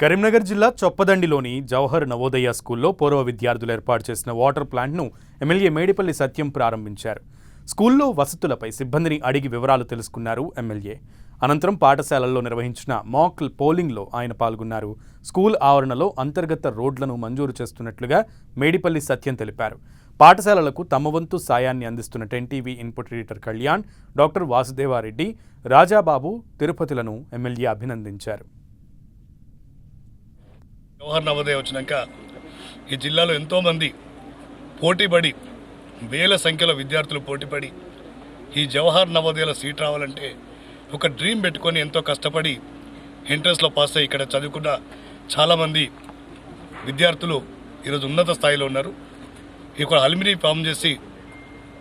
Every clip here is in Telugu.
కరీంనగర్ జిల్లా చొప్పదండిలోని జవహర్ నవోదయ స్కూల్లో పూర్వ విద్యార్థులు ఏర్పాటు చేసిన వాటర్ ప్లాంట్ను ఎమ్మెల్యే మేడిపల్లి సత్యం ప్రారంభించారు. స్కూల్లో వసతులపై సిబ్బందిని అడిగి వివరాలు తెలుసుకున్నారు ఎమ్మెల్యే. అనంతరం పాఠశాలల్లో నిర్వహించిన మాక్ పోలింగ్లో ఆయన పాల్గొన్నారు. స్కూల్ ఆవరణలో అంతర్గత రోడ్లను మంజూరు చేస్తున్నట్లుగా మేడిపల్లి సత్యం తెలిపారు. పాఠశాలలకు తమ వంతు సాయాన్ని అందిస్తున్న ten TV input editor Kalyan doctor Vasudevareddy Rajababu తిరుపతిలను MLA అభినందించారు. జవహర్ నవోదయ వచ్చినాక ఈ జిల్లాలో ఎంతోమంది పోటీపడి వేల సంఖ్యలో విద్యార్థులు పోటీపడి ఈ జవహర్ నవోదయలో సీట్ రావాలంటే ఒక డ్రీమ్ పెట్టుకొని ఎంతో కష్టపడి ఎంట్రన్స్లో పాస్ అయ్యి ఇక్కడ చదువుకున్న చాలామంది విద్యార్థులు ఈరోజు ఉన్నత స్థాయిలో ఉన్నారు. ఇక్కడ అల్మినీ ఫామ్ చేసి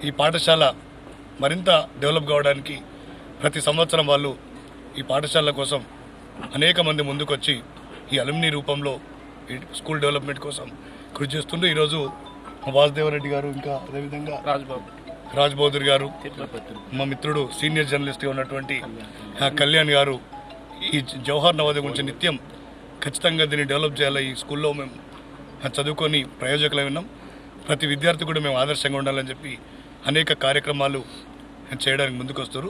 ఈ పాఠశాల మరింత డెవలప్ కావడానికి ప్రతి సంవత్సరం వాళ్ళు ఈ పాఠశాలల కోసం అనేక మంది ముందుకొచ్చి ఈ అలుమినీ రూపంలో స్కూల్ డెవలప్మెంట్ కోసం కృషి చేస్తుంటూ ఈరోజు మా వాసుదేవరెడ్డి గారు ఇంకా అదేవిధంగా రాజ్బాబు. రాజ్ బౌదర్ గారు మా మిత్రుడు సీనియర్ జర్నలిస్ట్గా ఉన్నటువంటి ఆ, కళ్యాణ్ గారు ఈ జవహర్ నవోదయ గురించి నిత్యం ఖచ్చితంగా దీన్ని డెవలప్ చేయాలి. ఈ స్కూల్లో మేము చదువుకొని ప్రయోజకులై ఉన్నాం. ప్రతి విద్యార్థి కూడా మేము ఆదర్శంగా ఉండాలని చెప్పి అనేక కార్యక్రమాలు చేయడానికి ముందుకు వస్తారు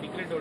సీక్రెట్